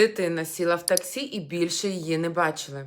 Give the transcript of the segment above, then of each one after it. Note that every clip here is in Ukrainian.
Дитина сіла в таксі і більше її не бачили.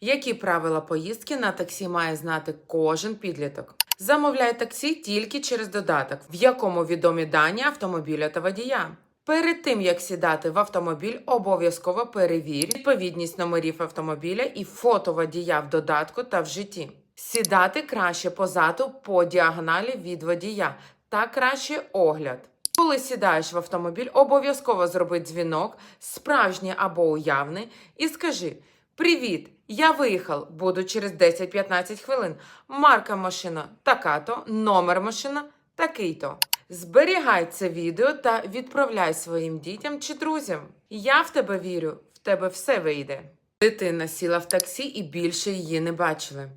Які правила поїздки на таксі має знати кожен підліток? Замовляй таксі тільки через додаток, в якому відомі дані автомобіля та водія. Перед тим як сідати в автомобіль, обов'язково перевір відповідність номерів автомобіля і фото водія в додатку та в житті. Сідати краще позаду по діагоналі від водія та краще огляд. Коли сідаєш в автомобіль, обов'язково зроби дзвінок, справжній або уявний, і скажи: Привіт! Я виїхав, буду через 10-15 хвилин. Марка машина така-то, номер машина такий-то. Зберігай це відео та відправляй своїм дітям чи друзям. Я в тебе вірю, в тебе все вийде. Дитина сіла в таксі і більше її не бачили.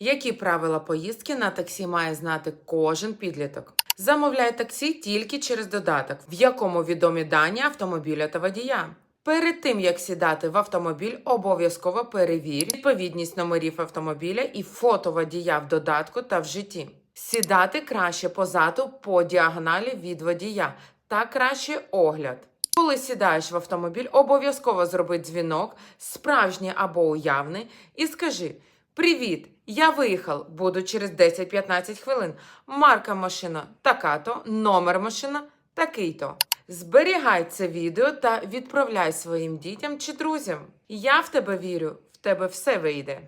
Які правила поїздки на таксі має знати кожен підліток? Замовляй таксі тільки через додаток, в якому відомі дані автомобіля та водія. Перед тим як сідати в автомобіль, обов'язково перевір відповідність номерів автомобіля і фото водія в додатку та в житті. Сідати краще позаду по діагоналі від водія та краще огляд. Коли сідаєш в автомобіль, обов'язково зроби дзвінок, справжній або уявний, і скажи: Привіт! Я виїхав, буду через 10-15 хвилин. Марка машина така-то, номер машина такий-то. Зберігай це відео та відправляй своїм дітям чи друзям. Я в тебе вірю, в тебе все вийде.